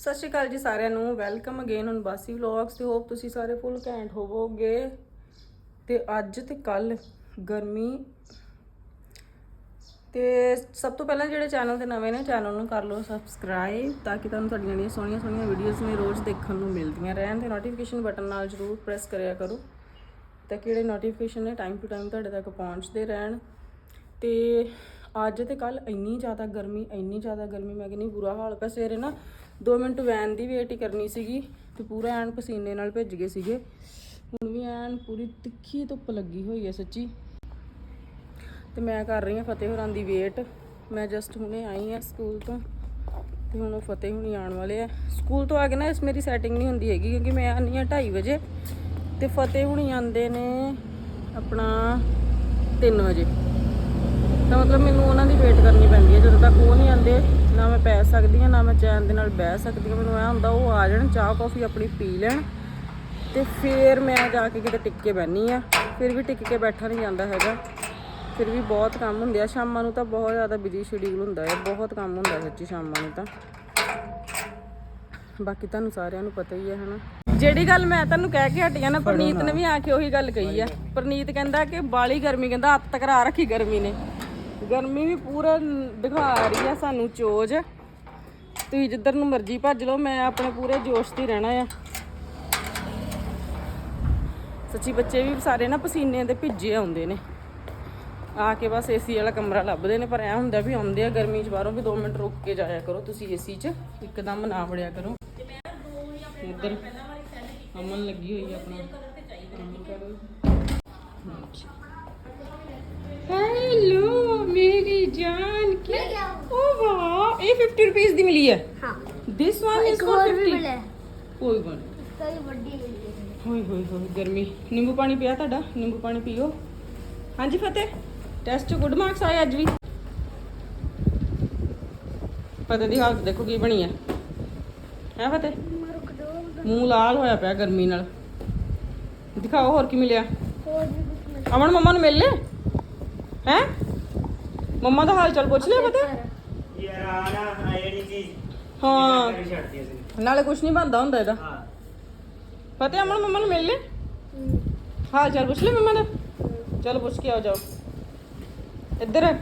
ਸਤਿ ਸ਼੍ਰੀ ਅਕਾਲ ਜੀ ਸਾਰਿਆਂ ਨੂੰ। Welcome again on Basi vlogs ਤੇ ਹੋਪ ਤੁਸੀਂ ਸਾਰੇ ਫੁੱਲ ਘੈਂਟ ਹੋਵੋਗੇ। ਤੇ ਅੱਜ ਤੇ ਕੱਲ ਗਰਮੀ। ਤੇ ਸਭ ਤੋਂ ਪਹਿਲਾਂ ਜਿਹੜੇ ਚੈਨਲ ਤੇ ਨਵੇਂ ਨੇ ਚੈਨਲ ਨੂੰ ਕਰ ਲਓ ਸਬਸਕ੍ਰਾਈਬ ਤਾਂ ਕਿ ਤੁਹਾਨੂੰ ਤੁਹਾਡੀਆਂ ਜਿਹੜੀਆਂ ਸੋਹਣੀਆਂ ਸੋਹਣੀਆਂ ਵੀਡੀਓਜ਼ ਨੇ, ਰੋਜ਼ ਦੇਖਣ ਨੂੰ ਮਿਲਦੀਆਂ ਰਹਿਣ। ਤੇ ਨੋਟੀਫਿਕੇਸ਼ਨ ਬਟਨ ਨਾਲ ਜਰੂਰ ਪ੍ਰੈਸ ਕਰਿਆ ਕਰੋ, ਤਾਂ ਕਿ ਜਿਹੜੇ ਨੋਟੀਫਿਕੇਸ਼ਨ ਨੇ ਟਾਈਮ ਟੂ ਟਾਈਮ ਤੁਹਾਡੇ ਤੱਕ ਪਹੁੰਚਦੇ ਰਹਿਣ। ਤੇ ਅੱਜ ਤੇ ਕੱਲ ਇੰਨੀ ਜ਼ਿਆਦਾ ਗਰਮੀ, ਇੰਨੀ ਜ਼ਿਆਦਾ ਗਰਮੀ, ਮੈਂ ਕਹਿੰਦੀ ਬੁਰਾ ਹਾਲ ਪਿਆ। ਸਵੇਰੇ ਨਾ 2 ਮਿੰਟ ਵੈਨ ਦੀ ਵੇਟ ਹੀ ਕਰਨੀ ਸੀਗੀ ਤੇ ਪੂਰਾ ਐਨ ਪਸੀਨੇ ਨਾਲ ਭਿੱਜ ਗਏ ਸੀਗੇ। ਹੁਣ ਵੀ ਐਨ ਪੂਰੀ ਤਿੱਖੀ ਧੁੱਪ ਲੱਗੀ ਹੋਈ ਹੈ ਸੱਚੀ। ਤੇ ਮੈਂ ਕਰ ਰਹੀ ਹਾਂ ਫਤਿਹ ਹੋਰਾਂ ਦੀ ਵੇਟ। ਮੈਂ ਜਸਟ ਹੁਣੇ ਆਈ ਹਾਂ ਸਕੂਲ ਤੋਂ ਤੇ ਹੁਣ ਉਹ ਫਤਿਹ ਹੁਣੀ ਆਉਣ ਵਾਲੇ ਆ। ਸਕੂਲ ਤੋਂ ਆ ਕੇ ਨਾ ਇਸ ਮੇਰੀ ਸੈਟਿੰਗ ਨਹੀਂ ਹੁੰਦੀ ਹੈਗੀ ਕਿਉਂਕਿ ਮੈਂ ਆਉਂਦੀ ਹਾਂ 2:30 ਵਜੇ ਤੇ ਫਤਿਹ ਹੁਣੀ ਆਉਂਦੇ ਨੇ ਆਪਣਾ 3 ਵਜੇ। ਤਾਂ ਮਤਲਬ ਮੈਨੂੰ ਉਹਨਾਂ ਦੀ ਵੇਟ ਕਰਨੀ ਪੈਂਦੀ ਹੈ। ਜਦੋਂ ਤੱਕ ਉਹ ਨਹੀਂ ਆਉਂਦੇ ਨਾ ਮੈਂ ਪੈ ਸਕਦੀ ਹਾਂ ਨਾ ਮੈਂ ਚੈਨ ਦੇ ਨਾਲ ਬਹਿ ਸਕਦੀ ਹਾਂ। ਮੈਨੂੰ ਐ ਹੁੰਦਾ ਉਹ ਆ ਜਾਣ ਚਾਹ ਕੌਫੀ ਆਪਣੀ ਪੀ ਲੈਣ ਤੇ ਫਿਰ ਮੈਂ ਜਾ ਕੇ ਕਿਤੇ ਟਿਕ ਕੇ ਬਹਿਨੀ ਆ। ਫਿਰ ਵੀ ਟਿਕ ਕੇ ਬੈਠਾ ਨਹੀਂ ਜਾਂਦਾ ਹੈਗਾ। ਫਿਰ ਵੀ ਬਹੁਤ ਕੰਮ ਹੁੰਦੇ ਆ। ਸ਼ਾਮਾਂ ਨੂੰ ਤਾਂ ਬਹੁਤ ਜ਼ਿਆਦਾ ਬਿਜ਼ੀ ਸ਼ਡਿਊਲ ਹੁੰਦਾ ਹੈ। ਬਹੁਤ ਕੰਮ ਹੁੰਦਾ ਸੱਚੀ ਸ਼ਾਮਾਂ ਨੂੰ ਤਾਂ। ਬਾਕੀ ਤੁਹਾਨੂੰ ਸਾਰਿਆਂ ਨੂੰ ਪਤਾ ਹੀ ਹੈ ਹਨਾ। ਜਿਹੜੀ ਗੱਲ ਮੈਂ ਤੁਹਾਨੂੰ ਕਹਿ ਕੇ ਹਟੀ ਆ ਨਾ ਪ੍ਰਨੀਤ ਨੇ ਵੀ ਆ ਕੇ ਉਹੀ ਗੱਲ ਕਹੀ ਆ। ਪ੍ਰਨੀਤ ਕਹਿੰਦਾ ਕਿ ਬਾਲੀ ਗਰਮੀ ਕਹਿੰਦਾ ਹੱਥ ਕਰਾ ਰੱਖੀ ਗਰਮੀ ਨੇ। ਗਰਮੀ ਵੀ ਪੂਰਾ ਦਿਖਾ ਰਹੀ ਆ ਸਾਨੂੰ ਚੋਜ। ਤੁਸੀਂ ਜਿੱਧਰ ਨੂੰ ਮਰਜ਼ੀ ਭੱਜ ਲਓ, ਮੈਂ ਆਪਣੇ ਪੂਰੇ ਜੋਸ਼ ਤੇ ਰਹਿਣਾ ਆ। ਸੱਚੀ ਬੱਚੇ ਵੀ ਸਾਰੇ ਨਾ ਪਸੀਨੇ ਦੇ ਭਿੱਜੇ ਆਉਂਦੇ ਨੇ। ਆ ਕੇ ਬਸ ਏਸੀ ਵਾਲਾ ਕਮਰਾ ਲੱਭਦੇ ਨੇ, ਪਰ ਐ ਹੁੰਦਾ ਵੀ ਆਉਂਦੇ ਆ ਗਰਮੀ 'ਚ ਬਾਹਰੋਂ ਵੀ 2 ਮਿੰਟ ਰੁਕ ਕੇ ਜਾਇਆ ਕਰੋ ਤੁਸੀਂ ਏਸੀ 'ਚ, ਇੱਕਦਮ ਨਾ ਵੜਿਆ ਕਰੋ। ਇੱਧਰ ਅਮਨ ਲੱਗੀ ਹੋਈ ਆਪਣਾ। ਕੰਮ ਕਰਨ ओनली 50 रुपीस दी मिली है हां दिस वन इज फॉर 50 ਕੋਈ ਗੱਲ ਨਹੀਂ। इसका ये बड़ी ਹੋਏ ਹੋਏ ਹੋਏ ਗਰਮੀ। ਨਿੰਬੂ ਪਾਣੀ ਪਿਆ ਤੁਹਾਡਾ? ਨਿੰਬੂ ਪਾਣੀ ਪੀਓ। ਹਾਂਜੀ ਫਤਿਹ ਟੈਸਟ 'ਚ ਗੁੱਡ ਮਾਰਕਸ ਆਏ ਅੱਜ ਵੀ। ਫਤਿਹ ਦੀ ਹਾਲਤ ਦੇਖੋ ਕੀ ਬਣੀ ਹੈ। ਹੈ ਫਤਿਹ? ਮੂੰਹ ਲਾਲ ਹੋਇਆ ਪਿਆ ਗਰਮੀ ਨਾਲ। ਦਿਖਾਓ ਹੋਰ ਕੀ ਮਿਲਿਆ। और भी कुछ मिल ਅਮਨ ਮੰਮਾ ਨੂੰ ਮਿਲ ਲੈ। ਹੈ? ਮੰਮਾ ਦਾ ਹਾਲ ਚਾਲ ਪੁੱਛ ਲਿਆ ਫਤਿਹ? ਯਾਰ ਨਾਲੇ ਕੁਝ ਨਹੀਂ ਬੰਦਾ ਹੁੰਦਾ ਇਹਦਾ। ਹਾਂ। ਫਤਿਹ ਅਮਨ ਮੰਮਾ ਮਿਲ ਲੈ। ਹਾਂ। ਚੱਲ ਪੁੱਛ ਲੈ ਮੰਮਾ ਚਲ ਪੁੱਛ ਕੇ ਆ ਜਾਓ। ਇੱਧਰ।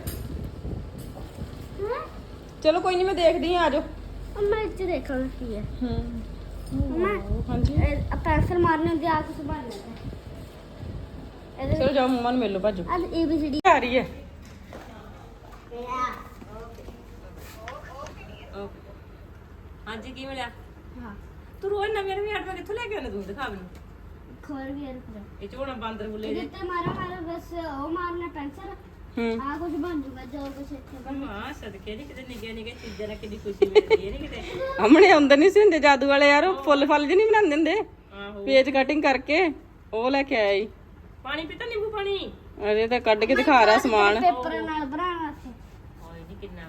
ਚਲੋ ਕੋਈ ਨਹੀਂ ਮੈਂ ਦੇਖਦੀ ਆ ਜਾਓ। ਮੈਂ ਇੱਥੇ ਦੇਖਾਂ ਕੀ ਹੈ ਹੂੰ। ਮੰਮਾ ਹਾਂਜੀ। ਇਹ ਪੈਨਸਲ ਮਾਰਨੇ ਹੁੰਦੀ ਆ ਕੁਝ ਬਣ ਲੈਂਦਾ ਚਲੋ ਜਾਓ ਮੰਮਾ ਮਿਲ ਲਓ ਭਾਜੋ। ਆ ਰਹੀ ਹੈ। ਹਾਂਜੀ ਕੀ ਮਿਲਿਆ? ਹਾਂ। ਤੂੰ ਰੋਜ਼ ਨਵੇਂ ਨਵੇਂ ਆਟਵਾ ਕਿੱਥੋਂ ਲੈ ਕੇ ਆਉਂਦਾ ਤੂੰ ਦਿਖਾ ਮੈਨੂੰ? ਖੋਰ ਵੀ ਰੁਕਦਾ ਇਹ ਚੋਣਾ ਬਾਂਦਰ ਬੁੱਲੇ ਜੇ। ਜਿੱਤੇ ਮਾਰਾ ਮਾਰਾ ਬਸ ਉਹ ਮਾਰਨਾ ਪੈਂਸਰ ਹੂੰ। ਆ ਕੁਝ ਬਣ ਜੂਗਾ ਜੋ ਕੁਝ ਇੱਥੇ ਬਣ ਹਾਂ ਸਦਕੇ ਨਹੀਂ ਕਿਤੇ ਨਿੱਗੇ ਨਿੱਗੇ ਚੀਜ਼ਾਂ ਨਾਲ ਕਿੰਨੀ ਖੁਸ਼ੀ ਮਿਲਦੀ ਹੈ ਨਹੀਂ ਕਿਤੇ। ਹਮਣੇ ਆਉਂਦੇ ਨਹੀਂ ਸੀ ਹੁੰਦੇ ਜਾਦੂ ਵਾਲੇ ਯਾਰ ਉਹ ਫੁੱਲ ਫਲ ਜਿਹੇ ਨਹੀਂ ਬਣਾਉਂਦੇ ਹੁੰਦੇ। ਪੇਜ ਕਟਿੰਗ ਕਰਕੇ ਉਹ ਲੈ ਕੇ ਆਇਆ ਪਾਣੀ ਪੀਤਾ ਨਿੰਬੂ ਪਾਣੀ? ਅਰੇ ਤਾਂ ਕੱਢ ਕੇ ਦਿਖਾ ਰਿਹਾ ਸਮਾਨ। ਪੇਪਰ ਨਾਲ ਬਣਾਉਣਾ ਸੀ। ਓਏ ਨਹੀਂ ਕਿੰਨਾ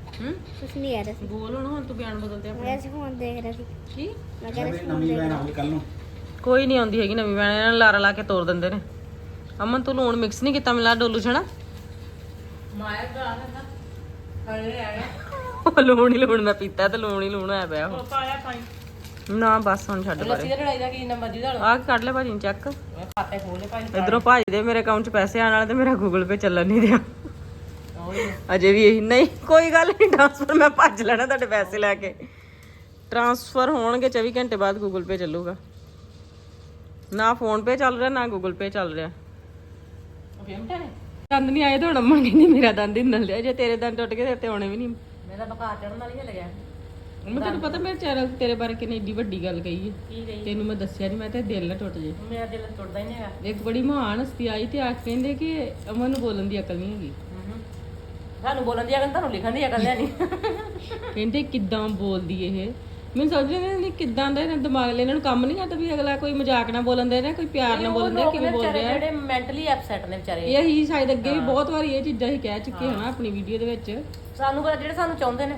ਕੋਈ ਨਹੀਂ ਆਉਂਦੀ ਹੈਗੀ ਨਵੀਂ ਭੈਣ ਇਹਨਾਂ ਲਾਰਾ ਲਾ ਕੇ ਤੋੜ ਦਿੰਦੇ ਨੇ। ਅਮਨ ਤੂੰ ਲੂਣ ਮਿਕਸ ਨਹੀਂ ਕੀਤਾ ਮਿਲਾ ਡੋਲੂ ਛਣਾ ਮਾਇਆ ਦਾ ਨਾ ਹਲੇ ਆ ਗਿਆ ਉਹ ਲੂਣ ਹੀ ਲੂਣ ਮੈਂ ਪੀਤਾ ਤੇ ਲੂਣ ਹੀ ਲੂਣ ਆਇਆ ਪਿਆ ਉਹ ਪਾਇਆ ਪਾਈ ਨਾ ਬਸ ਹੁਣ ਛੱਡ ਲੱਸੀ ਪਰੇ ਦਾ ਲੜਾਈ ਦਾ ਕੀ ਨੰਬਰ ਜੀ ਦਾ ਆਹ ਕੱਢ 'ਚ ਪੈਸੇ ਆਣ ਵਾਲੇ ਮੇਰਾ ਗੂਗਲ ਪੇ ਚੱਲਣ ਅਜੇ ਵੀ ਇਹੀ ਨਹੀਂ ਕੋਈ ਗੱਲ ਨਹੀਂ ਟ੍ਰਾਂਸਫਰ ਮੈਂ ਭੱਜ ਲੈਣਾ ਤੁਹਾਡੇ ਪੈਸੇ ਲੈ ਕੇ। ਟ੍ਰਾਂਸਫਰ ਹੋਣਗੇ 24 ਘੰਟੇ ਬਾਅਦ ਗੂਗਲ ਪੇ ਚੱਲੂਗਾ। ਨਾ ਫੋਨ ਪੇ ਚੱਲ ਰਿਹਾ ਨਾ ਗੂਗਲ ਪੇ ਚੱਲ ਰਿਹਾ। ਦੰਦ ਨਹੀਂ ਆਏ ਤੁਹਾਡਾ ਮੰਨ ਕਹਿੰਦੀ ਮੇਰਾ ਦੰਦ ਹੀ ਨਲ ਲਿਆ ਜੇ ਤੇਰੇ ਦੰਦ ਟੁੱਟ ਗਏ ਤੇ ਤੇ ਆਉਣੇ ਵੀ ਨਹੀਂ। ਮੇਰਾ ਬਕਾਰ ਚੜਨ ਵਾਲੀ ਹੈ ਲੱਗਿਆ ਮੈਂ ਤੈਨੂੰ ਪਤਾ ਮੇਰੇ ਚੈਨਲ ਤੇਰੇ ਬਾਰੇ ਕਿੰਨੀ ਏਡੀ ਵੱਡੀ ਗੱਲ ਕਹੀ ਹੈ ਤੈਨੂੰ ਮੈਂ ਦੱਸਿਆ ਨਹੀਂ ਮੈਂ ਤੇ ਦਿਲ ਨਾ ਟੁੱਟ ਜੇ। ਮੇਰਾ ਦਿਲ ਟੁੱਟਦਾ ਹੀ ਨਹੀਂ ਹੈਗਾ। ਇੱਕ ਬੜੀ ਮਹਾਨ ਹਸਤੀ ਆਈ ਤੇ ਆ ਕਹਿੰਦੇ ਕਿ ਅਮਨ ਨੂੰ ਬੋਲਣ ਦੀ ਅਕਲ ਨਹੀਂ ਹੈਗੀ। ਸਾਨੂੰ ਬੋਲਣ ਦੀ ਅਕਲ ਤੁਹਾਨੂੰ ਲਿਖਣ ਦੀ ਅਕਲ ਨਹੀਂ। ਕਹਿੰਦੇ ਕਿੱਦਾਂ ਬੋਲਦੀ ਇਹ? ਮੈਨੂੰ ਸਮਝ ਨਹੀਂ ਆਉਂਦੀ ਕਿੱਦਾਂ ਦਾ ਇਹਨਾਂ ਦਿਮਾਗ ਲੈ ਇਹਨਾਂ ਨੂੰ ਕੰਮ ਨਹੀਂ ਆਉਂਦਾ ਵੀ ਅਗਲਾ ਕੋਈ ਮਜ਼ਾਕ ਨਾਲ ਬੋਲਣ ਦੇ ਰਿਹਾ ਕੋਈ ਪਿਆਰ ਨਾਲ ਬੋਲਣ ਦੇ ਕਿਵੇਂ ਬੋਲ ਰਿਹਾ। ਜਿਹੜੇ ਮੈਂਟਲੀ ਅਪਸੈਟ ਨੇ ਵਿਚਾਰੇ। ਇਹ ਹੀ ਸ਼ਾਇਦ ਅੱਗੇ ਵੀ ਬਹੁਤ ਵਾਰੀ ਇਹ ਚੀਜ਼ਾਂ ਹੀ ਕਹਿ ਚੁੱਕੇ ਹਨਾ ਆਪਣੀ ਵੀਡੀਓ ਦੇ ਵਿੱਚ। ਸਾਨੂੰ ਪਤਾ ਜਿਹੜੇ ਸਾਨੂੰ ਚਾਹੁੰਦੇ ਨੇ।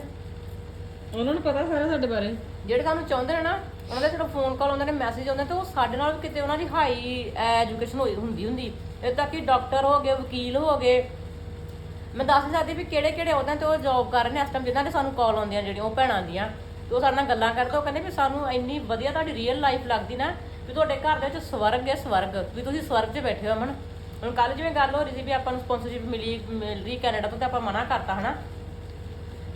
ਉਹਨਾਂ ਨੂੰ ਪਤਾ ਸਾਰਾ ਸਾਡੇ ਬਾਰੇ। ਜਿਹੜੇ ਸਾਨੂੰ ਚਾਹੁੰਦੇ ਨੇ ਨਾ ਉਹਨਾਂ ਦੇ ਜਦੋਂ ਫੋਨ ਕਾਲ ਆਉਂਦੇ ਨੇ ਮੈਸੇਜ ਆਉਂਦੇ ਤੇ ਉਹ ਸਾਡੇ ਨਾਲ ਕਿਤੇ ਉਹਨਾਂ ਦੀ ਹਾਈ ਐਜੂਕੇਸ਼ਨ ਹੋਈ ਹੁੰਦੀ ਹੁੰਦੀ। ਇਹ ਤਾਂ ਕਿ ਡਾਕਟਰ ਹੋ ਗਏ ਵਕੀਲ ਹੋ ਗਏ ਮੈਂ ਦੱਸ ਨਹੀਂ ਸਕਦੀ ਵੀ ਕਿਹੜੇ ਕਿਹੜੇ ਅਹੁਦਿਆਂ ਤੇ ਉਹ ਜੌਬ ਕਰ ਰਹੇ ਨੇ ਇਸ ਟਾਈਮ ਜਿਨ੍ਹਾਂ ਦੇ ਸਾਨੂੰ ਕਾਲ ਆਉਂਦੀਆਂ ਜਿਹੜੀਆਂ ਉਹ ਭੈਣਾਂ ਦੀਆਂ ਤੇ ਉਹ ਸਾਡੇ ਨਾਲ ਗੱਲਾਂ ਕਰਦੇ ਉਹ ਕਹਿੰਦੇ ਵੀ ਸਾਨੂੰ ਇੰਨੀ ਵਧੀਆ ਤੁਹਾਡੀ ਰੀਅਲ ਲਾਈਫ ਲੱਗਦੀ ਨਾ ਵੀ ਤੁਹਾਡੇ ਘਰ ਦੇ ਵਿੱਚ ਸਵਰਗ ਹੈ ਸਵਰਗ ਵੀ ਤੁਸੀਂ ਸਵਰਗ 'ਚ ਬੈਠੇ ਹੋ ਅਮਨ। ਹੁਣ ਕੱਲ ਜਿਵੇਂ ਗੱਲ ਹੋ ਰਹੀ ਸੀ ਵੀ ਆਪਾਂ ਨੂੰ ਸਪਾਂਸਰਸ਼ਿਪ ਮਿਲੀ ਮਿਲ ਰਹੀ ਕੈਨੇਡਾ ਤੋਂ ਤੇ ਆਪਾਂ ਮਨਾ ਕਰਤਾ ਹਨਾ?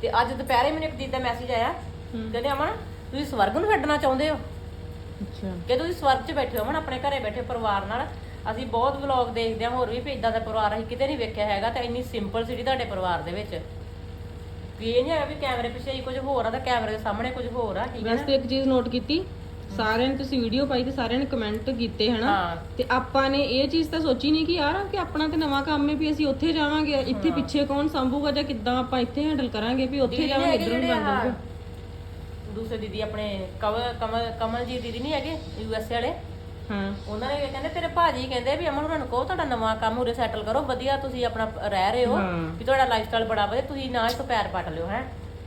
ਤੇ ਅੱਜ ਦੁਪਹਿਰੇ ਮੈਨੂੰ ਇੱਕ ਦੀਦ ਦਾ ਮੈਸੇਜ ਆਇਆ ਕਹਿੰਦੇ ਅਮਨ ਤੁਸੀਂ ਸਵਰਗ ਨੂੰ ਛੱਡਣਾ ਚਾਹੁੰਦੇ ਹੋ? ਅੱਛਾ। ਕਿ ਤੁਸੀਂ ਸਵਰਗ 'ਚ ਬੈਠੇ ਹੋ ਅਮਨ ਆਪਣੇ ਘਰੇ ਬੈਠੇ ਪਰਿਵਾਰ ਨਾਲ ਅਸੀਂ ਬਹੁਤ ਵਲੌਗ ਦੇਖਦੇ ਹਾਂ ਹੋਰ ਵੀ ਇਦਾਂ ਦਾ ਪਰਿਵਾਰ ਅਸੀਂ ਕਿਤੇ ਨਹੀਂ ਵੇਖਿਆ ਹੈਗਾ ਤੇ ਇੰਨੀ ਸਿੰਪਲ ਸਿਟੀ ਤੁਹਾਡੇ ਪਰਿਵਾਰ ਦੇ ਵਿੱਚ। ਵੀ ਇਹ ਨਹੀਂ ਹੈਗਾ ਵੀ ਕੈਮਰੇ ਪਿੱਛੇ ਹੀ ਕੁਝ ਹੋਰ ਆ ਤਾਂ ਕੈਮਰੇ ਦੇ ਸਾਹਮਣੇ ਕੁਝ ਹੋਰ ਆ ਠੀਕ ਹੈ ਵੈਸੇ ਇੱਕ ਚੀਜ਼ ਨੋਟ ਕੀਤੀ ਸਾਰਿਆਂ ਨੇ ਤੁਸੀਂ ਵੀਡੀਓ ਪਾਈ ਤੇ ਸਾਰਿਆਂ ਨੇ ਕਮੈਂਟ ਕੀਤੇ ਹਨਾ? ਹਾਂ। ਤੇ ਆਪਾਂ ਨੇ ਇਹ ਚੀਜ਼ ਤਾਂ ਸੋਚੀ ਨਹੀਂ ਕਿ ਯਾਰ ਕਿ ਆਪਣਾ ਤੇ ਨਵਾਂ ਕੰਮ ਹੈ ਵੀ ਅਸੀਂ ਉੱਥੇ ਜਾਵਾਂਗੇ ਇੱਥੇ ਪਿੱਛੇ ਕੌਣ ਸੰਭੂਗਾ ਜਾਂ ਕਿੱਦਾਂ ਆਪਾਂ ਇੱਥੇ ਹੈਂਡਲ ਕਰਾਂਗੇ ਵੀ ਉੱਥੇ ਦੀਦੀ ਜਾਵਾਂਗੇ ਹੈਗੇ ਇੱਧਰ ਜਿਹੜੇ ਆਹ ਜਾਊਗਾ ਦੂਸਰੇ ਦੀਦੀ ਆਪਣੇ ਕਮਲ ਕਮਲ ਕਮਲ ਜੀ ਦੀਦੀ ਨਹੀਂ ਹੈਗੇ ਯੂ ਐਸ ਵਾਲੇ? ਹਾਂ। ਉਹਨਾਂ ਨੇ ਕਹਿੰਦੇ ਤੇਰੇ ਭਾਜੀ ਕਹਿੰਦੇ ਵੀ ਅਮਨ ਉਹਨਾਂ ਨੂੰ ਕਹੋ ਤੁਹਾਡਾ ਨਵਾਂ ਕੰਮ ਉਰੇ ਸੈਟਲ ਕਰੋ ਵਧੀਆ ਤੁਸੀਂ ਆਪਣਾ ਰਹਿ ਰਹੇ ਹੋ। ਵੀ ਤੁਹਾਡਾ ਲਾਈਫਸਟਾਈਲ ਬੜਾ ਵਧੀਆ ਤੁਸੀਂ ਨਾ ਇਸ ਤੋਂ ਪੈਰ ਪੱਟ ਲਿਓ ਹੈ।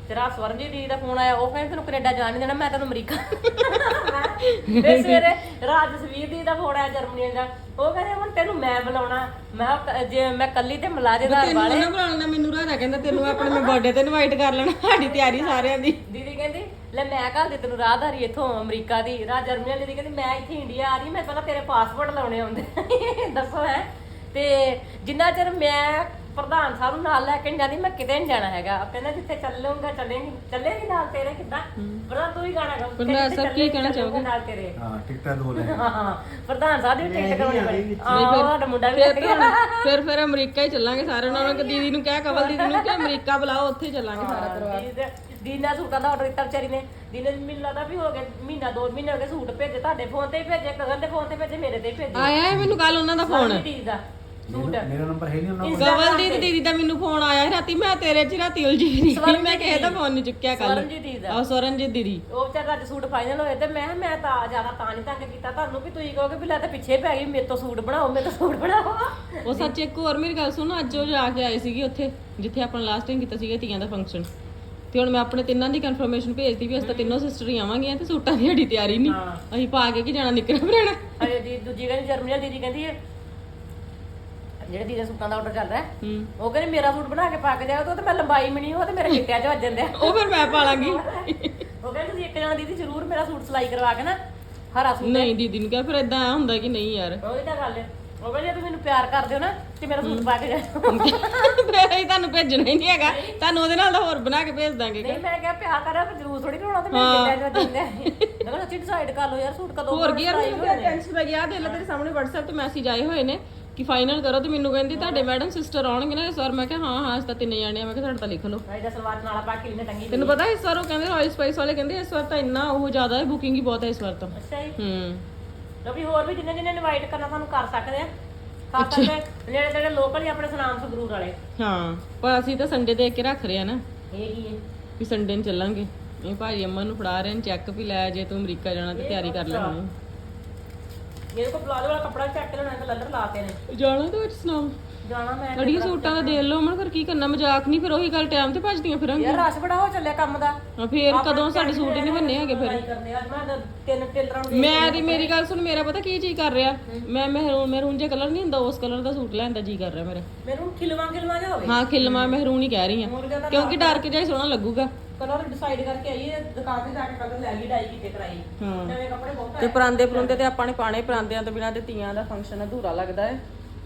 ਤੇਰਾ ਸਵਰਨਜੀਤ ਦੀਦੀ ਦਾ ਫੋਨ ਆਇਆ ਉਹ ਕਹਿੰਦੇ ਤੈਨੂੰ ਕੈਨੇਡਾ ਜਾਣ ਨਹੀਂ ਦੇਣਾ ਮੈਂ ਤੈਨੂੰ ਅਮਰੀਕਾ ਤੇ ਸਵੇਰੇ ਰਾਜ ਜਸਵੀਰ ਦੀ ਦਾ ਫੋਨ ਆਇਆ ਜਰਮਨੀ ਦਾ ਉਹ ਕਹਿੰਦੇ ਅਮਨ ਤੈਨੂੰ ਮੈਂ ਬੁਲਾਉਣਾ ਮੈਂ ਜੇ ਮੈਂ ਕੱਲੀ ਤੇ ਮਲਾਜੇਦਾਰ ਤੈਨੂੰ ਵਾਲੇ ਨਾ ਬੁਲਾਉਣਾ ਮੈਨੂੰ ਰਾਜਾ ਕਹਿੰਦਾ ਤੈਨੂੰ ਆਪਣੇ ਮੈਂ ਬਰਥਡੇ ਤੇ ਇਨਵਾਈਟ ਕਰ ਲੈਣਾ ਸਾਡੀ ਤਿਆਰੀ ਸਾਰਿਆਂ ਦੀ। ਦੀਦੀ ਕਹਿੰਦੀ ਲੈ ਮੈਂ ਘੱਲ ਦੇ ਤੈਨੂੰ ਰਾਹਦਾਰੀ ਇੱਥੋਂ ਅਮਰੀਕਾ ਦੀ ਰਾਹ ਜਰਮਨੀ ਵਾਲੀ ਦੀ ਕਹਿੰਦੀ ਮੈਂ ਇੱਥੇ ਇੰਡੀਆ ਆ ਰਹੀ ਮੈਂ ਪਹਿਲਾਂ ਤੇਰੇ ਪਾਸਪੋਰਟ ਲਾਉਣੇ ਆਉਂਦੇ। ਦੱਸੋ ਹੈ। ਤੇ ਜਿੰਨਾ ਚਿਰ ਮੈਂ ਪ੍ਰਧਾਨ ਸਾਹਿਬ ਨੂੰ ਨਾਲ ਲੈ ਕੇ ਨੀ ਜਾਂਦੀ ਮੈਂ ਕਿਤੇ ਨਹੀਂ ਜਾਣਾ ਹੈਗਾ। ਕਹਿੰਦਾ ਜਿੱਥੇ ਚੱਲੂਗਾ ਚੱਲੇਗੀ ਚੱਲੇਗੀ ਨਾਲ ਤੇਰੇ ਕਿੱਦਾਂ? ਪ੍ਰਧਾਨ ਤੂੰ ਹੀ ਗਾਣਾ ਗਾ। ਪ੍ਰਧਾਨ ਸਾਹਿਬ ਕੀ ਕਹਿਣਾ ਚਾਹੋਗੇ? ਨਾਲ ਤੇਰੇ। ਹਾਂ ਟਿਕਟਾਂ ਦੋ ਲੈ। ਹਾਂ ਪ੍ਰਧਾਨ ਸਾਹਿਬ ਦੀ ਵੀ ਟਿਕਟ ਕਰਾਉਣੀ ਪਈ ਆਹ ਸਾਡਾ ਮੁੰਡਾ ਵੀ ਤਾਂ- ਫਿਰ ਫਿਰ ਅਮਰੀਕਾ ਹੀ ਚੱਲਾਂਗੇ ਸਾਰਿਆਂ ਨਾਲ। ਕਿ ਦੀਦੀ ਨੂੰ ਕਹਿ ਕਵਲ ਦੀਦੀ ਨੂੰ ਕਿ ਅਮਰੀਕਾ ਬੁਲਾਓ ਉੱਥੇ ਹੀ ਚੱਲਾਂਗੇ ਸਾਰਾ ਪਰਿਵਾਰ। ਦੀਨਾ ਸੂਟਾਂ ਦਾ ਆਰਡਰ ਦਿੱਤਾ ਵਿਚਾਰੀ ਨੇ। ਦੀਨੇ ਮੈਨੂੰ ਲੱਗਦਾ ਵੀ ਹੋ ਗਏ ਮਹੀਨਾ ਦੋ ਮਹੀਨੇ ਹੋ ਗਏ ਸੂਟ ਭੇਜੇ ਤੁਹਾਡੇ ਫੋਨ ਤੇ ਹੀ ਭੇਜੇ ਕਗਨ ਦੇ ਫੋਨ ਤੇ ਭੇਜੇ ਮੇਰੇ ਤੇ ਹੀ ਭੇਜੇ। ਆਇਆ ਹੈ ਮੈਨੂੰ ਕੱਲ ਉਹਨਾਂ ਦਾ ਫੋਨ ਦੀਦੀ ਦਾ ਸੂਟ। ਮੇਰਾ ਨੰਬਰ ਹੈ ਨਹੀਂ ਉਹਨਾਂ ਕੋਲ। ਕਵਲਦੀਪ ਦੀਦੀ ਦਾ ਮੈਨੂੰ ਫੋਨ ਆਇਆ ਸੀ ਰਾਤੀ ਮੈਂ ਤੇਰੇ ਚ ਰਾਤੀ ਉਲਝੀ ਨਹੀਂ ਮੈਂ ਕਿਸੇ ਦਾ ਫੋਨ ਨਹੀਂ ਚੁੱਕਿਆ ਕੱਲ ਸਵਰਨਜੀਤ ਦੀਦੀ ਦਾ। ਆ ਸਵਰਨਜੀਤ ਦੀਦੀ। ਉਹ ਵਿਚਾਰਾ ਅੱਜ ਸੂਟ ਫਾਈਨਲ ਹੋਏ ਤੇ ਮੈਂ ਕਿਹਾ ਮੈਂ ਤਾਂ ਜ਼ਿਆਦਾ ਤਾਂ ਨਹੀਂ ਤੰਗ ਕੀਤਾ। ਤੁਹਾਨੂੰ ਵੀ ਤੁਸੀਂ ਕਹੋਗੇ ਵੀ ਲੈ ਤਾਂ ਪਿੱਛੇ ਪੈ ਗਈ ਮੇਰੇ ਤੋਂ ਸੂਟ ਬਣਾਓ ਮੇਰੇ ਤੋਂ ਸੂਟ ਬਣਾਓ। ਉਹ ਸੱਚ ਇੱਕ ਹੋਰ ਮੇਰੀ ਗੱਲ ਸੁਣੋ ਅੱਜ ਉਹ ਜਾ ਕੇ ਆਏ ਸੀਗੀ ਉੱਥੇ ਜਿੱਥੇ ਆਪਾਂ ਲਾਸਟ ਟਾਈਮ ਕੀਤਾ ਸੀਗਾ ਤੀਆਂ ਦਾ ਫੰਕਸ਼ਨ ਤੇ ਹੁਣ ਮੈਂ ਆਪਣੇ ਤਿੰਨਾਂ ਦੀ ਕਨਫਰਮੇਸ਼ਨ ਭੇਜਤੀ ਵੀ ਅਸੀਂ ਤਾਂ ਤਿੰਨੋਂ ਸਿਸਟਰ ਹੀ ਆਵਾਂਗੀਆਂ ਤੇ ਸੂਟਾਂ ਦੀ ਸਾਡੀ ਤਿਆਰੀ ਨਹੀਂ। ਹਾਂ। ਅਸੀਂ ਪਾ ਕੇ ਕੀ ਜਾਣਾ ਨਿਕਲ ਬਣਾਣਾ ਅਰੇ ਦੀ ਦੂਜੀ ਕਹਿੰਦੀ ਜਰਮਨੀ ਵਾਲੀ ਦੀਦੀ ਕਹਿੰਦੀ ਹੈ ਜਿਹੜੇ ਦੀਦੀ ਦੇ ਸੂਟਾਂ ਦਾ ਆਰਡਰ ਚੱਲ ਰਿਹਾ ਹੈ, ਹੂੰ। ਉਹ ਕਹਿੰਦੀ ਮੇਰਾ ਸੂਟ ਬਣਾ ਕੇ ਪਾ ਕੇ ਜਾਓ ਤੇ ਉਹ ਤੇ ਮੈਂ ਲੰਬਾਈ ਨਹੀਂ ਉਹ ਤੇ ਮੇਰੇ ਗਿੱਟਿਆਂ 'ਚ ਵੱਜਣ ਦਿਆ। ਉਹ ਫਿਰ ਮੈਂ ਪਾ ਲਾਂਗੀ। ਉਹ ਕਹਿੰਦੀ ਤੁਸੀਂ ਇੱਕ ਜਣਾ ਦੀਦੀ ਜ਼ਰੂਰ ਮੇਰਾ ਸੂਟ ਸਿਲਾਈ ਕਰਵਾ ਕੇ ਨਾ ਹਰਾ ਸੂਟ ਨਹੀਂ ਦੀਦੀ ਨੂੰ ਕਿਹਾ ਫਿਰ ਇਦਾਂ ਹੁੰਦਾ ਕਿ ਨਹੀਂ ਯਾਰ। ਉਹੀ ਤਾਂ ਗੱਲ ਹੈ। ਉਹ ਕਹਿੰਦੀ ਤੁਸੀਂ ਮੈਨੂੰ ਪਿਆਰ ਕਰਦੇ ਹੋ ਨਾ ਤੇ ਮੇਰਾ ਸੂਟ ਪਾ ਕੇ ਜਾਓ ਫਿਰ ਅਸੀਂ ਤੁਹਾਨੂੰ ਭੇਜਣਾ ਹੀ ਨਹੀਂ ਹੈਗਾ। ਤੁਹਾਨੂੰ ਉਹਦੇ ਨਾਲ ਦਾ ਹੋਰ ਬਣਾ ਕੇ ਭੇਜ ਦਾਂਗੇ ਨਹੀਂ ਮੈਂ ਕਿਹਾ ਪਿਆਰ ਕਰਿਆ ਪਰ ਜਰੂਰ ਥੋੜੀ ਲਾਉਣਾ ਤੇ 'ਚ ਵੱਜਣ ਦਿਆ ਮੈਂ ਕਿਹਾ ਸੱਚੀ ਡਿਸਾਈਡ ਕਰ ਲਓ ਯਾਰ ਸੂਟ ਕਦੋਂ ਹੋਰ ਕੀ ਯਾਰ ਮੈਨੂੰ ਕਿਹਾ ਟੈਨਸ਼ਨ ਪੈ ਗਿਆ ਦੇ ਲੈ ਤੇਰੇ ਸਾਹਮਣੇ WhatsApp ਤੇ ਮੈਸੇਜ ਆਏ ਹੋਏ ਨੇ ਕਿ ਫਾਈਨਲ ਕਰੋ ਤੇ ਮੈਨੂੰ ਕਹਿੰਦੀ ਤੁਹਾਡੇ ਮੈਡਮ ਸਿਸਟਰ ਆਉਣਗੇ ਨਾ ਇਸ ਵਾਰ ਮੈਂ ਕਿਹਾ ਹਾਂ ਹਾਂ ਅਸੀਂ ਤਾਂ ਤਿੰਨੇ ਜਾਣੇ ਆ। ਮੈਂ ਕਿਹਾ ਤੁਹਾਡਾ ਤਾਂ ਲਿਖ ਲਓ। ਭਾਈ ਦਾ ਸਲਵਾਰ ਨਾਲਾ ਪਾ ਕੇ ਇਹਨੇ ਟੰਗੀ ਤੈਨੂੰ ਪਤਾ ਇਸ ਵਾਰ ਉਹ ਕਹਿੰਦੇ ਰਾਇਲ ਸਪਾਈਸ ਵਾਲੇ ਕਹਿੰਦੇ ਇਸ ਵਾਰ ਤਾਂ ਇੰਨਾ ਉਹ ਜ਼ਿਆਦਾ ਹੈ ਬੁਕਿੰਗ ਹੀ ਬਹੁਤ ਹੈ ਇਸ ਵਾਰ ਤਾਂ। ਅੱਛਾ ਜੀ। ਹੂੰ। ਲੋ ਵੀ ਹੋਰ ਵੀ ਜਿੰਨੇ ਜਿੰਨੇ ਇਨਵਾਈਟ ਕਰਨਾ ਤੁਹਾਨੂੰ ਕਰ ਸਕਦੇ ਆ। ਖਾਸ ਕਰਕੇ ਜਿਹੜੇ ਜਿਹੜੇ ਲੋਕਲ ਹੀ ਆਪਣੇ ਸੁਨਾਮ ਸੰਗਰੂਰ ਵਾਲੇ। ਹਾਂ ਪਰ ਅਸੀਂ ਤਾਂ ਸੰਡੇ ਦੇਖ ਕੇ ਰੱਖ ਰਹੇ ਆ ਨਾ। ਇਹ ਕੀ ਹੈ? ਵੀ ਸੰਡੇ ਨੂੰ ਚੱਲਾਂਗੇ। ਇਹ ਭਾਜੀ ਅੰਮਾ ਨੂੰ ਫੜਾ ਰਹੇ ਨੇ ਚੈੱਕ ਵੀ ਲੈ ਜੇ ਤੂੰ ਅਮਰੀਕਾ ਜਾਣਾ ਤੇ ਤਿਆਰੀ ਕਰ ਲੈ ਹੁਣ ਮੇਰੇ ਕੋਲ ਪਲਾਜ਼ੋ ਵਾਲਾ ਕੱਪੜਾ ਚੱਕ ਕੇ ਲੈਣਾ ਤੇ ਲੱਲਰ ਲਾਤੇ ਨੇ। ਜਾਣਾ ਤੇ ਵਿੱਚ ਸੁਣਾਓ ਜਾਣਾ ਮੈਂ ਅੜੀਏ ਸੂਟਾਂ ਦਾ ਦੇ ਲਓ ਮੈਂ ਫਿਰ ਕੀ ਕਰਨਾ ਮਜ਼ਾਕ ਨਹੀਂ ਫਿਰ ਉਹੀ ਗੱਲ ਟਾਈਮ ਤੇ ਭੱਜਦੀਆਂ ਫਿਰਾਂਗੇ ਯਾਰ ਰਸ਼ ਬੜਾ ਹੋ ਚੱਲਿਆ ਕੰਮ ਦਾ। ਫੇਰ ਕਦੋਂ ਸਾਡੇ ਸੂਟ ਹੀ ਨਹੀਂ ਬੰਨੇ ਹੈਗੇ ਫਿਰ। ਅੱਜ ਮੈਂ ਤਾਂ ਤਿੰਨ ਟੇਲਰਾਂ ਨੂੰ ਮੈਂ ਤੇ ਮੇਰੀ ਗੱਲ ਸੁਣ ਮੇਰਾ ਪਤਾ ਕੀ ਚੀਜ਼ ਕਰ ਰਿਹਾ? ਮੈਂ ਮਹਿਰੂਨ ਮਹਿਰੂਨ ਜਿਹਾ ਕਲਰ ਨਹੀਂ ਹੁੰਦਾ ਉਸ ਕਲਰ ਦਾ ਸੂਟ ਲੈਣ ਦਾ ਜੀ ਕਰ ਰਿਹਾ ਮੇਰਾ। ਮੈਨੂੰ ਖਿਲਵਾ ਖਿਲਵਾ ਜਾ ਹੋਵੇ। ਹਾਂ ਖਿਲਮਾ ਮਹਿਰੂਨ ਹੀ ਕਹਿ ਰਹੀ ਹਾਂ ਕਿਉਂਕਿ ਡਾਰਕ ਜਿਹਾ ਹੀ ਸੋਹਣਾ ਲੱਗੂਗਾ। ਕਲਰ ਡਿਸਾਈਡ ਕਰਕੇ ਆਈਏ ਦੁਕਾਨ ਤੇ ਜਾ ਕੇ ਕਲਰ ਲੈ ਲਈ ਡਾਈ ਕੀਤੇ ਕਰਾਈ। ਹਾਂ। ਨਵੇਂ ਕੱਪੜੇ ਬਹੁਤ ਤੇ ਪਰਾਂਦੇ ਪਰੁੰਦੇ ਤੇ ਆਪਾਂ ਨੇ ਪਾਣੇ ਪਰਾਂਦਿਆਂ ਤੋਂ ਬਿਨਾਂ ਤੇ ਤੀਆਂ ਦਾ ਫੰਕਸ਼ਨ ਅਧੂਰਾ ਲੱਗਦਾ ਹੈ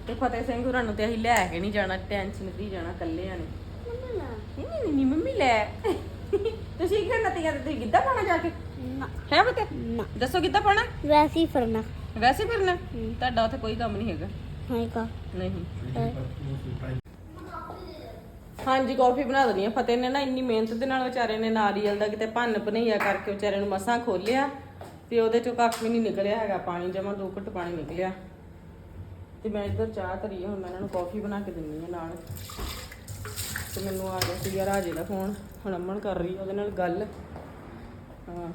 ਤੇ ਫਤਿਹ ਸਿੰਘ ਹੁਰਾਂ ਨੂੰ ਤੇ ਅਸੀਂ ਲੈ ਕੇ ਨਹੀਂ ਜਾਣਾ ਟੈਨਸ਼ਨ ਫਰੀ ਜਾਣਾ ਕੱਲਿਆਂ ਨੇ। ਨਹੀਂ ਨਹੀਂ ਨਹੀਂ ਮੰਮੀ ਲੈ। ਤੁਸੀਂ ਕੀ ਕਰਨਾ ਤੀਆਂ ਤੇ ਤੁਸੀਂ ਗਿੱਧਾ ਪਾਣਾ ਜਾ ਕੇ? ਨਾ। ਹੈ ਫਤਿਹ ਨਾ। ਦੱਸੋ ਕਿੱਦਾਂ ਪਾਣਾ ਵੈਸੇ ਹੀ ਫਰਨਾ ਵੈਸੇ ਫਿਰਨਾ ਤੁਹਾਡਾ ਉੱਥੇ ਕੋਈ ਕੰਮ ਨਹੀਂ ਹੈਗਾ। ਹਾਂ ਕਾ। ਨਹੀਂ। ਹਾਂਜੀ ਕਾਫੀ ਬਣਾ ਦਣੀ ਆ। ਫਤਿਹ ਨੇ ਨਾ ਇੰਨੀ ਮਿਹਨਤ ਦੇ ਨਾਲ ਵਿਚਾਰੇ ਨੇ ਨਾਰੀਅਲ ਦਾ ਕਿਤੇ ਭੰਨ ਭਨਈਆ ਕਰਕੇ ਵਿਚਾਰੇ ਨੂੰ ਮਸਾਂ ਖੋਲਿਆ ਤੇ ਉਹਦੇ ਚੋਂ ਕੱਖ ਵੀ ਨਹੀਂ ਨਿਕਲਿਆ ਹੈਗਾ। ਪਾਣੀ ਜਮਾ ਦੋ ਘੁੱਟ ਪਾਣੀ ਨਿਕਲਿਆ। ਤੇ ਮੈਂ ਇੱਧਰ ਚਾਹ ਧਰੀ ਆ, ਹੁਣ ਮੈਂ ਇਹਨਾਂ ਨੂੰ ਕਾਫੀ ਬਣਾ ਕੇ ਦਿੰਨੀ ਆ ਨਾਲ। ਤੇ ਮੈਨੂੰ ਆ ਗਿਆ ਸੀਗਾ ਰਾਜੇ ਦਾ ਫੋਨ ਹੁਣ ਅਮਨ ਕਰ ਰਹੀ ਆ ਉਹਦੇ ਨਾਲ ਗੱਲ।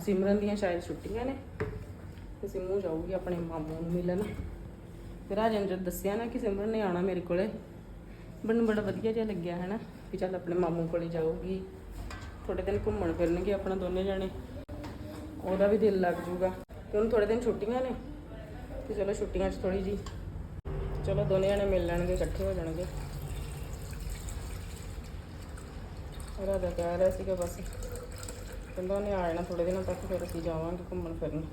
ਸਿਮਰਨ ਦੀਆਂ ਸ਼ਾਇਦ ਛੁੱਟੀਆਂ ਨੇ ਤੇ ਸਿਮੂ ਜਾਊਗੀ ਆਪਣੇ ਮਾਮੂ ਨੂੰ ਮਿਲਣ। ਤੇ ਰਾਜਨ ਜਦ ਦੱਸਿਆ ਨਾ ਕਿ ਸਿਮਰਨ ਨੇ ਆਉਣਾ ਮੇਰੇ ਕੋਲੇ ਮੈਨੂੰ ਬੜਾ ਵਧੀਆ ਜਿਹਾ ਲੱਗਿਆ ਹੈ ਨਾ ਕਿ ਚੱਲ ਆਪਣੇ ਮਾਮੂ ਕੋਲੇ ਜਾਊਗੀ। ਥੋੜੇ ਦਿਨ ਘੁੰਮਣ ਫਿਰਨਗੇ ਆਪਣਾ ਦੋਨੇ ਜਣੇ। ਉਹਦਾ ਵੀ ਦਿਲ ਲੱਗ ਜੂਗਾ ਤੇ ਉਹਨੂੰ ਥੋੜੇ ਦਿਨ ਛੁੱਟੀਆਂ ਨੇ ਤੇ ਚਲੋ ਛੁੱਟੀਆਂ 'ਚ ਥੋੜੀ ਜੀ ਚਲੋ ਦੋਨੇ ਜਣੇ ਮਿਲ ਲੈਣਗੇ, ਇਕੱਠੇ ਹੋ ਜਾਣਗੇ। ਰਾਜਾ ਕਹਿ ਰਿਹਾ ਸੀਗਾ ਬਸ। ਕਹਿੰਦਾ ਉਹਨੇ ਆ ਜਾਣਾ ਥੋੜੇ ਦਿਨਾਂ ਤੱਕ, ਫਿਰ ਅਸੀਂ ਜਾਵਾਂਗੇ ਘੁੰਮਣ ਫਿਰਨ।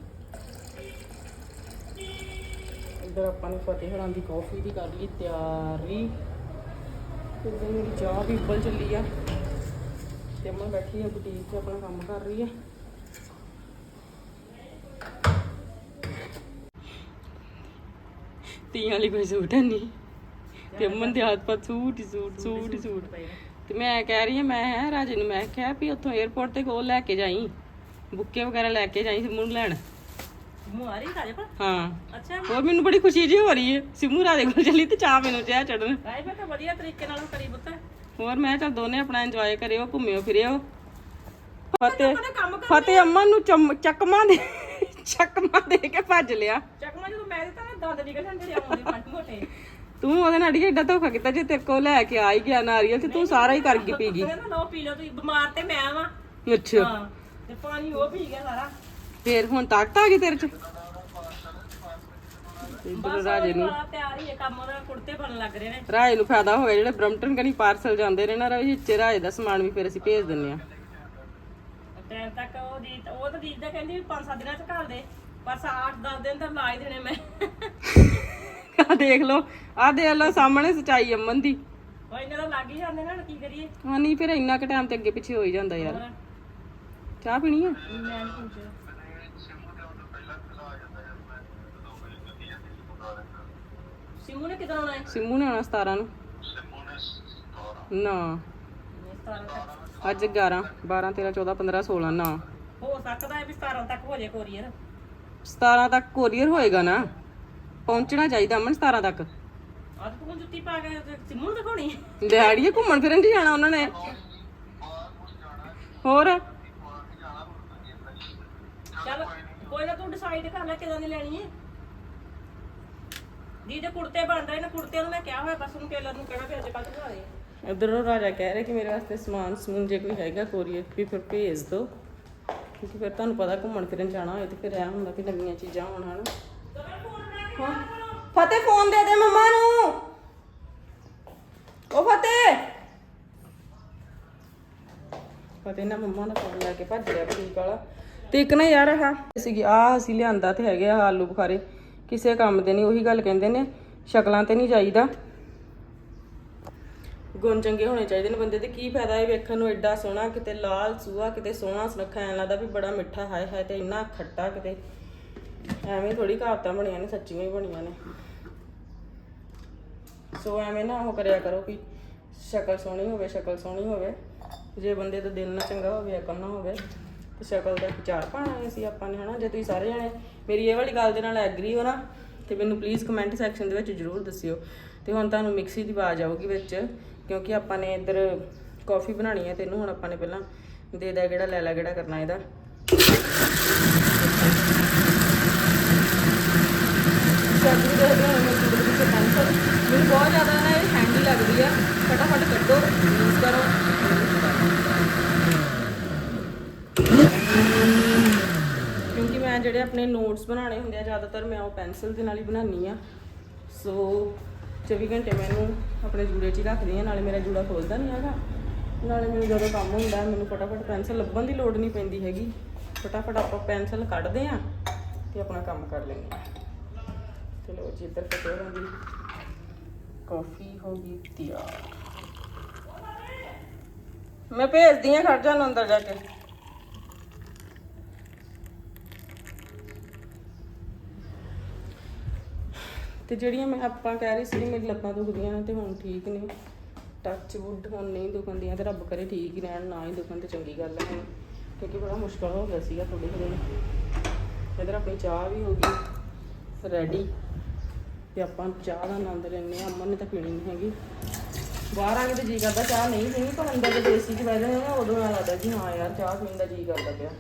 ਇੱਧਰ ਆਪਾਂ ਨੇ ਫਤਿਹ ਹਰਾਂ ਦੀ ਕਾਫੀ ਦੀ ਕਰ ਲਈ ਤਿਆਰੀ। ਫਿਰ ਮੇਰੀ ਚਾਹ ਵੀ ਉੱਬਲ ਚੱਲੀ ਆ। ਤੇ ਮੈਂ ਬੈਠੀ ਆ, ਬੁਟੀਕ 'ਚ ਆਪਣਾ ਕੰਮ ਕਰ ਰਹੀ ਆ। ਤੀਆਂ ਵਾਲੀ ਕੋਈ ਸੂਟ ਹੈ ਨਹੀਂ। ਤੇ ਅਮਨ ਦੇ ਹੱਥ ਪਾ ਸੂਟ ਹੀ ਸੂਟ ਸੂਟ ਹੀ ਸੂਟ ਤੇ ਮੈਂ ਕਹਿ ਰਹੀ ਹਾਂ ਮੈਂ ਹੈ ਰਾਜੇ ਨੂੰ ਮੈਂ ਕਿਹਾ ਵੀ ਉੱਥੋਂ 에어ਪੋਰਟ ਤੇ ਕੋਲ ਲੈ ਕੇ ਜਾਈ। ਬੁੱਕੇ ਵਗੈਰਾ ਲੈ ਕੇ ਜਾਈ ਸਿਮੂ ਨੂੰ ਲੈਣ। ਮੂੰਹ ਆ ਰਹੀ ਰਾਜੇ ਪਰ ਹਾਂ। ਅੱਛਾ। ਹੋਰ ਮੈਨੂੰ ਬੜੀ ਖੁਸ਼ੀ ਜੀ ਹੋ ਰਹੀ ਹੈ। ਸਿਮੂ ਰਾਜੇ ਕੋਲ ਚੱਲੀ ਤੇ ਚਾਹ ਮੈਨੂੰ ਚਾਹ ਚੜਨ ਤਾਂ ਵਧੀਆ ਤਰੀਕੇ ਨਾਲ ਕਰੀ ਪੁੱਤ। ਹੋਰ ਮੈਂ ਚੱਲ ਦੋਨੇ ਆਪਣਾ ਇੰਜੋਏ ਕਰਿਓ ਘੁੰਮਿਓ ਫਿਰਿਓ। ਫਤਿਹ ਫਤਿਹ ਅਮਨ ਨੂੰ ਚੱਕਮਾ ਦੇ ਚੱਕਮਾ ਦੇ ਕੇ ਭੱਜ ਲਿਆ। ਚੱਕਮਾ ਜਦੋਂ ਮੈਂ ਦਿੱਤਾ ਨਾ ਦੰਦ ਨਿਕਲ ਜਾਂਦੇ ਆਉਂਦੇ ਮੱਟ ਮੋਟੇ। ਤੂੰ ਉਹਦੇ ਨਾਲ ਏਡਾ ਧੋਖਾ ਕੀਤਾ ਜੇ ਤੇਰੇ ਕੋਲ ਲੈ ਕੇ ਆ ਹੀ ਗਿਆ ਨਾਰੀਅਲ ਤੇ ਤੂੰ ਸਾਰਾ ਹੀ ਕਰ ਗਈ ਪੀ ਗਈ। ਕਹਿੰਦਾ ਲਓ ਪੀ ਲਓ ਤੁਸੀਂ ਬਿਮਾਰ ਤੇ ਮੈਂ ਵਾਂ। ਅੱਛਾ। ਹਾਂ ਤੇ ਪਾਣੀ ਉਹ ਪੀ ਗਿਆ ਸਾਰਾ। ਫੇਰ ਹੁਣ ਤਾਕਤ ਆ ਗਈ ਤੇਰੇ ਚ? ਇੱਧਰ ਰਾਜੇ ਨੂੰ। ਤਿਆਰ ਹੀ ਹੈ ਕੰਮ ਉਹਦਾ ਕੁੜਤੇ ਬਣਨ ਲੱਗ ਰਹੇ ਨੇ। ਰਾਜੇ ਨੂੰ ਫਾਇਦਾ ਹੋ ਗਿਆ ਜਿਹੜੇ ਬ੍ਰਮਟਨ ਕਨੀ ਪਾਰਸਲ ਜਾਂਦੇ ਨੇ ਨਾ ਰਾਜੇ ਰਾਜੇ ਦਾ ਸਮਾਨ ਵੀ ਫਿਰ ਅਸੀਂ ਭੇਜ ਦਿੰਨੇ ਆ ਟਾਈਮ ਤੱਕ ਉਹ ਦੀ ਉਹ ਤਾਂ ਦੀਦ ਦਾ ਕਹਿੰਦੀ ਵੀ 5-7 ਦਿਨਾਂ ਚ ਘੱਲ ਦੇ ਪਰ 8-10 ਦਿਨ ਤਾਂ ਲਾ ਹੀ ਦੇਣੇ ਮੈਂ। ਆ ਦੇਖ ਲਓ ਆ ਦੇਖ ਲਓ ਸਾਹਮਣੇ ਸਚਾਈ ਅਮਨ ਦੀ ਉਹ ਇਹਨਾਂ ਦਾ ਲੱਗ ਹੀ ਜਾਂਦੇ ਨਾ ਹੁਣ ਕੀ ਕਰੀਏ? ਹਾਂ ਨਹੀਂ ਫਿਰ ਇੰਨਾ ਕੁ ਟਾਈਮ ਤੇ ਅੱਗੇ ਪਿੱਛੇ ਹੋ ਹੀ ਜਾਂਦਾ ਯਾਰ। ਚਾਹ ਪੀਣੀ ਆ? ਮੈਂ ਨੀ ਪੁੱਛਿਆ ਸਿਮੂ ਨੇ ਕਿਦਾਂ ਆਉਣਾ ਹੈ? ਸਿੰਮੂ ਨੇ ਆਉਣਾ 17 ਨੂੰ। ਨਾ ਇਸ ਤਰ੍ਹਾਂ ਤੱਕ। ਅੱਜ 11 12 13 14 15 16 ਨਾ। ਹੋ ਸਕਦਾ ਹੈ ਵੀ 17 ਤੱਕ ਹੋ ਜਾਏ ਕੋਰੀਅਰ 17 ਤੱਕ ਕੋਰੀਅਰ ਹੋਏਗਾ ਨਾ? ਪਹੁੰਚਣਾ ਚਾਹੀਦਾ ਅਮਨ 17 ਤੱਕ। ਅੱਜ ਤੂੰ ਜੁੱਤੀ ਪਾ ਕੇ ਸਿਮੂ ਨੂੰ ਦਿਖਾਉਣੀ। ਦਿਹਾੜੀਏ ਘੁੰਮਣ ਫਿਰਨ ਦੀ ਜਾਣਾ ਉਹਨਾਂ ਨੇ। ਹੋਰ? ਚੱਲ ਕੋਈ ਨਾ ਤੂੰ ਡਿਸਾਈਡ ਕਰ ਲੈ ਕਿਦਾਂ ਦੀ ਲੈਣੀ ਹੈ। ਦੀ ਦੇ ਕੁੜਤੇ ਬਣ ਰਹੇ ਨੇ ਕੁੜਤੇ ਨੂੰ ਮੈਂ ਕਿਹਾ ਹੋਇਆ ਬਸ ਉਹਨੂੰ ਟੇਲਰ ਨੂੰ ਕਹਿਣਾ ਵੀ ਅੱਜ ਕੱਲ੍ਹ ਬਣਾ ਦੇ। ਉਧਰੋਂ ਰਾਜਾ ਕਹਿ ਰਿਹਾ ਕਿ ਮੇਰੇ ਵਾਸਤੇ ਸਮਾਨ ਸਮੂਨ ਜੇ ਕੋਈ ਹੈਗਾ, ਕੋਰੀਅਰ ਵੀ ਫਿਰ ਭੇਜ ਦਿਓ। ਕਿਉਂਕਿ ਫਿਰ ਤੁਹਾਨੂੰ ਪਤਾ ਘੁੰਮਣ ਫਿਰਨ ਜਾਣਾ ਹੋਏ ਤੇ ਫਿਰ ਇਹ ਹੁੰਦਾ ਕਿ ਨਵੀਆਂ ਚੀਜ਼ਾਂ ਹੋਣ, ਹਨ? ਹਾਂ। ਫਤਿਹ ਫੋਨ ਦੇ ਦੇ ਮੰਮਾ ਨੂੰ। ਉਹ ਫਤਿਹ। ਫਤਿਹ ਨਾ ਮੰਮਾ ਦਾ ਫੋਨ ਲੈ ਕੇ ਭੱਜ ਗਿਆ ਬੁਟੀਕ ਵਾਲਾ। ਤੇ ਇੱਕ ਨਾ ਯਾਰ ਹਾਂ ਸੀਗੀ ਆ ਅਸੀਂ ਲਿਆਂਦਾ ਤੇ ਹੈਗੇ ਆ ਆਲੂ ਬੁਖਾਰੇ। ਕਿਸੇ ਕੰਮ ਦੇ ਨਹੀਂ, ਉਹੀ ਗੱਲ ਕਹਿੰਦੇ ਨੇ, ਸ਼ਕਲਾਂ ਤੇ ਨਹੀਂ ਜਾਈਦਾ। ਗੁਣ ਚੰਗੇ ਹੋਣੇ ਚਾਹੀਦੇ ਨੇ ਬੰਦੇ ਦੇ। ਕੀ ਫਾਇਦਾ ਹੈ ਵੇਖਣ ਨੂੰ ਐਡਾ ਸੋਹਣਾ, ਕਿਤੇ ਲਾਲ ਸੂਆ ਕਿਤੇ ਸੋਹਣਾ ਸੁਨੱਖਾ ਐਂ ਲੱਗਦਾ ਵੀ ਬੜਾ ਮਿੱਠਾ, ਹਾਏ ਹਾਏ, ਤੇ ਇੰਨਾ ਖੱਟਾ ਕਿਤੇ। ਐਵੇਂ ਥੋੜੀ ਕਹਾਵਤਾਂ ਬਣੀਆਂ ਨੇ, ਸੱਚੀਆਂ ਹੀ ਬਣੀਆਂ ਨੇ। ਸੋ ਐਵੇਂ ਨਾ ਉਹ ਕਰਿਆ ਕਰੋ ਕਿ ਸ਼ਕਲ ਸੋਹਣੀ ਹੋਵੇ, ਸ਼ਕਲ ਸੋਹਣੀ ਹੋਵੇ। ਜੇ ਬੰਦੇ ਦਾ ਦਿਲ ਨਾ ਚੰਗਾ ਹੋਵੇ, ਅਕਲ ਨਾ ਹੋਵੇ, ਤੇ ਸ਼ਕਲ ਦਾ ਵਿਚਾਰ ਪਾਣਾ ਸੀ ਆਪਾਂ ਨੇ, ਹਨਾ? ਜੇ ਤੁਸੀਂ ਸਾਰੇ ਜਣੇ ਮੇਰੀ ਇਹ ਵਾਲੀ ਗੱਲ ਦੇ ਨਾਲ ਐਗਰੀ ਹੋ ਨਾ, ਤੇ ਮੈਨੂੰ ਪਲੀਜ਼ ਕਮੈਂਟ ਸੈਕਸ਼ਨ ਦੇ ਵਿੱਚ ਜਰੂਰ ਦੱਸਿਓ। ਤੇ ਹੁਣ ਤੁਹਾਨੂੰ ਮਿਕਸੀ ਦੀ ਆਵਾਜ਼ ਆਊਗੀ ਵਿੱਚ, ਕਿਉਂਕਿ ਆਪਾਂ ਨੇ ਇੱਧਰ ਕਾਫੀ ਬਣਾਣੀ ਹੈ ਤੈਨੂੰ ਹੁਣ ਆਪਾਂ ਨੇ ਪਹਿਲਾਂ ਦੇ ਦਾ ਕਿਹੜਾ ਲੈ ਲੈ ਕਿਹੜਾ ਕਰਨਾ ਇਹਦਾ। ਸਬਜ਼ੀ ਦੇ ਦੇ ਹੁਣ ਮੈਂ ਦੇ ਵਿੱਚ ਪੈਨਸਲ ਮੈਨੂੰ ਬਹੁਤ ਜ਼ਿਆਦਾ ਨਾ ਇਹ ਹੈਂਡੀ ਲੱਗਦੀ ਆ। ਫਟਾਫਟ ਕੱਢੋ ਯੂਜ਼ ਕਰੋ। ਕਿਉਂਕਿ ਮੈਂ ਜਿਹੜੇ ਆਪਣੇ ਨੋਟਸ ਬਣਾਉਣੇ ਹੁੰਦੇ ਆ, ਜ਼ਿਆਦਾਤਰ ਮੈਂ ਉਹ ਪੈਨਸਲ ਦੇ ਨਾਲ ਹੀ ਬਣਾਉਣੀ ਆ। ਸੋ 24 ਘੰਟੇ ਮੈਨੂੰ ਆਪਣੇ ਜੂੜੇ 'ਚ ਹੀ ਰੱਖਦੀ ਆ ਨਾਲੇ ਮੇਰਾ ਜੂੜਾ ਖੁੱਲਦਾ ਨਹੀਂ ਹੈਗਾ। ਨਾਲੇ ਮੈਨੂੰ ਜਦੋਂ ਕੰਮ ਹੁੰਦਾ, ਮੈਨੂੰ ਫਟਾਫਟ ਪੈਨਸਲ ਲੱਭਣ ਦੀ ਲੋੜ ਨਹੀਂ ਪੈਂਦੀ ਹੈਗੀ। ਫਟਾਫਟ ਆਪਾਂ ਪੈਨਸਲ ਕੱਢਦੇ ਆ ਤੇ ਆਪਣਾ ਕੰਮ ਕਰ ਲੈਂਦੇ ਆ ਚਲੋ ਜੀ, ਇੱਧਰ ਫਤਿਹ ਦੀ ਕਾਫੀ ਹੋ ਗਈ, ਤਿਆਰ। ਮੈਂ ਭੇਜਦੀ ਆ ਖੜ ਜਾ ਅੰਦਰ ਜਾ ਕੇ। ਤੇ ਜਿਹੜੀਆਂ ਮੈਂ ਆਪਾਂ ਕਹਿ ਰਹੀ ਸੀ ਮੇਰੀ ਲੱਤਾਂ ਦੁਖਦੀਆਂ ਨੇ ਤੇ ਹੁਣ ਠੀਕ ਨੇ ਟੱਚ ਵੁੱਡ ਹੁਣ ਨਹੀਂ ਦੁਖਦੀਆਂ ਤੇ ਰੱਬ ਕਰੇ ਠੀਕ ਹੀ ਰਹਿਣ, ਨਾ ਹੀ ਦੁਖਣ ਤੇ ਚੰਗੀ ਗੱਲ ਹੈ। ਕਿਉਂਕਿ ਬੜਾ ਮੁਸ਼ਕਲ ਹੋ ਗਿਆ ਸੀਗਾ ਥੋੜੇ ਦਿਨ। ਇਧਰ ਆਪਣੀ ਚਾਹ ਵੀ ਹੋ ਗਈ ਰੈਡੀ ਤੇ ਆਪਾਂ ਚਾਹ ਦਾ ਆਨੰਦ ਲੈਣੇ ਆ ਅਮਨ ਨੇ ਤਾਂ ਪੀਣੀ ਨਹੀਂ ਹੈਗੀ। ਬਾਹਰ ਆ ਕੇ ਤਾਂ ਜੀ ਕਰਦਾ ਚਾਹ ਨਹੀਂ ਪੀਣੀ ਪਰ ਅੰਦਰ ਦੇ ਦੇਸੀ ਚ ਬਹਿ ਜਾਂਦੇ ਨਾ, ਉਦੋਂ ਨਾਲ ਲੱਗਦਾ ਕਿ ਹਾਂ ਯਾਰ ਚਾਹ ਪੀਣ ਦਾ ਜੀ ਕਰਦਾ ਪਿਆ।